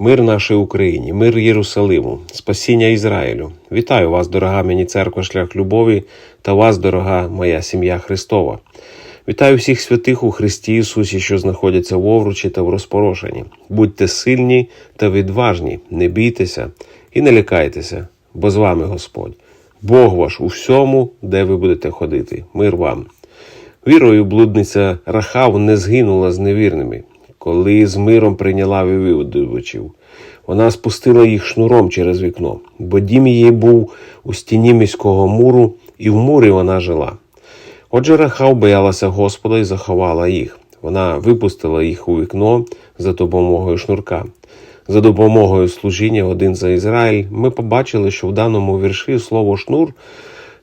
Мир нашій Україні, мир Єрусалиму, спасіння Ізраїлю. Вітаю вас, дорога мені церква, шлях любові, та вас, дорога моя сім'я Христова. Вітаю всіх святих у Христі Ісусі, що знаходяться в Овручі та в розпорошенні. Будьте сильні та відважні, не бійтеся і не лякайтеся, бо з вами Господь. Бог ваш у всьому, де ви будете ходити. Мир вам. Вірою блудниця Рахав не згинула з невірними, коли з миром прийняла виводувачів. Вона спустила їх шнуром через вікно, бо дім її був у стіні міського муру, і в мурі вона жила. Отже, Рахав боялася Господа і заховала їх. Вона випустила їх у вікно за допомогою шнурка. За допомогою служіння один за Ізраїль ми побачили, що в даному вірші слово шнур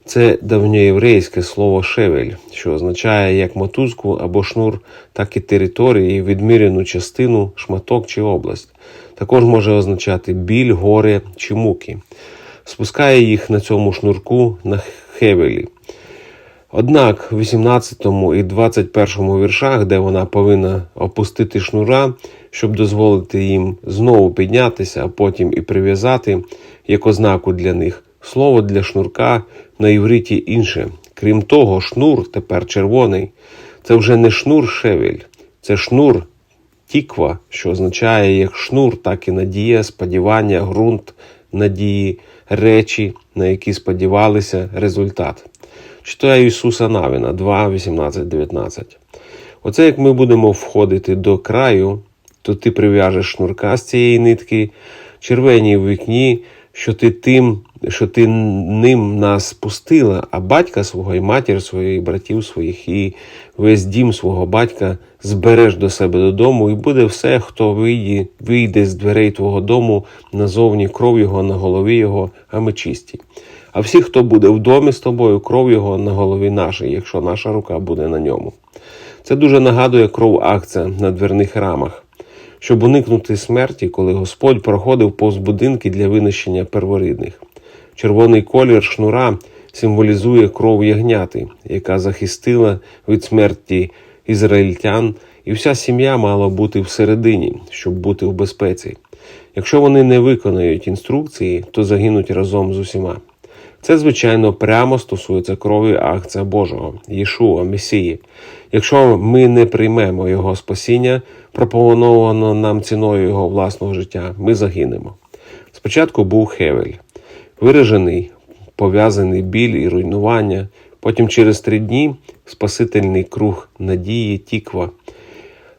це давньоєврейське слово шевель, що означає як мотузку або шнур, так і території, відмірену частину, шматок чи область. Також може означати біль, горе чи муки. Спускає їх на цьому шнурку на хевелі. Однак в 18 і 21 віршах, де вона повинна опустити шнура, щоб дозволити їм знову піднятися, а потім і прив'язати як ознаку для них, слово для шнурка на івриті інше. Крім того, шнур тепер червоний. Це вже не шнур шевель, це шнур тіква, що означає як шнур, так і надія, сподівання, ґрунт надії, речі, на які сподівалися, результат. Читаю Ісуса Навіна 2, 18, 19. Оце як ми будемо входити до краю, то ти прив'яжеш шнурка з цієї нитки, червені в вікні, що ти тим, що ти ним нас пустила, а батька свого і матір свою, і братів своїх, і весь дім свого батька збереш до себе додому, і буде все, хто вийде, вийде з дверей твого дому назовні кров його на голові його, а ми чисті. А всі, хто буде в домі з тобою, кров його на голові нашій, якщо наша рука буде на ньому. Це дуже нагадує кров акція на дверних рамах, щоб уникнути смерті, коли Господь проходив повз будинки для винищення перворідних. Червоний колір шнура символізує кров ягняти, яка захистила від смерті ізраїльтян, і вся сім'я мала бути всередині, щоб бути в безпеці. Якщо вони не виконають інструкції, то загинуть разом з усіма. Це, звичайно, прямо стосується крові акція Божого, Єшуа, Месії. Якщо ми не приймемо Його спасіння, пропоновано нам ціною Його власного життя, ми загинемо. Спочатку був Хевель, виражений, пов'язаний біль і руйнування, потім через три дні спасительний круг надії, тіква.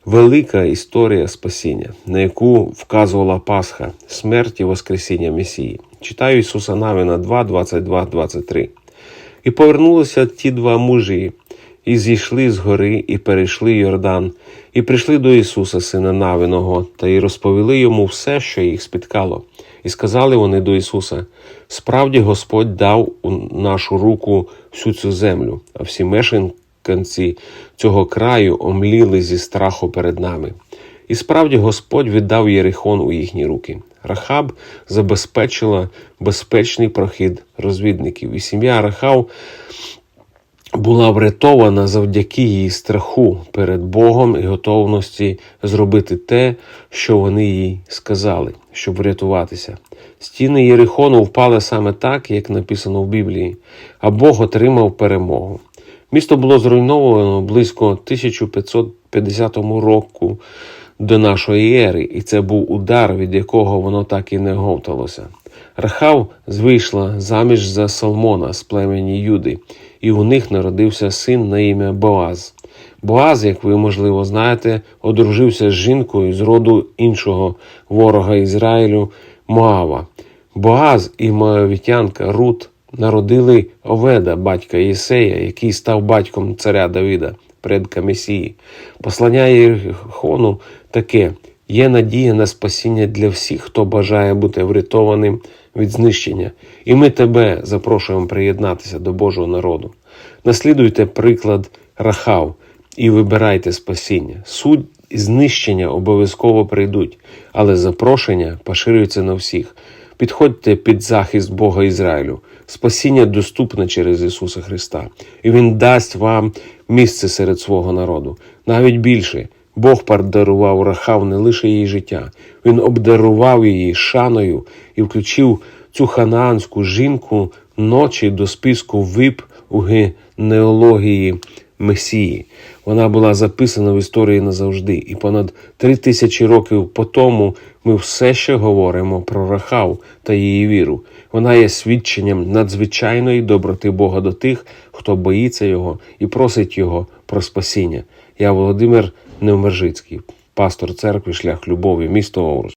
Велика історія спасіння, на яку вказувала Пасха, смерть і Воскресіння Месії. Читаю Ісуса Навіна 2, 22, 23. І повернулися ті два мужі, і зійшли з гори, і перейшли Йордан, і прийшли до Ісуса, сина Навиного, та й розповіли йому все, що їх спіткало. І сказали вони до Ісуса: Справді Господь дав у нашу руку всю цю землю, а всі мешканці цього краю омліли зі страху перед нами. І справді Господь віддав Єрихон у їхні руки. Рахаб забезпечила безпечний прохід розвідників, і сім'я Рахав була врятована завдяки її страху перед Богом і готовності зробити те, що вони їй сказали, щоб врятуватися. Стіни Єрихону впали саме так, як написано в Біблії, а Бог отримав перемогу. Місто було зруйновано близько 1550 року до нашої ери, і це був удар, від якого воно так і не говталося. Рахав звийшла заміж за Салмона з племені Юди, і у них народився син на ім'я Боаз. Боаз, як ви, можливо, знаєте, одружився з жінкою з роду іншого ворога Ізраїлю Моава. Боаз і Моавітянка Рут народили Оведа, батька Єсея, який став батьком царя Давида, предка Месії. Послання Єрихону таке: є надія на спасіння для всіх, хто бажає бути врятованим від знищення. І ми тебе запрошуємо приєднатися до Божого народу. Наслідуйте приклад Рахав і вибирайте спасіння. Суть знищення обов'язково прийдуть, але запрошення поширюється на всіх. Підходьте під захист Бога Ізраїлю. Спасіння доступне через Ісуса Христа, і Він дасть вам місце серед свого народу. Навіть більше Бог подарував Рахав не лише її життя, він обдарував її шаною і включив цю ханаанську жінку ночі до списку вип у генеалогії Месії. Вона була записана в історії назавжди, і понад три тисячі років по тому ми все ще говоримо про Рахав та її віру. Вона є свідченням надзвичайної доброти Бога до тих, хто боїться його і просить його про спасіння. Я Володимир Невмержицький, пастор церкви Шлях Любові, місто Овруч.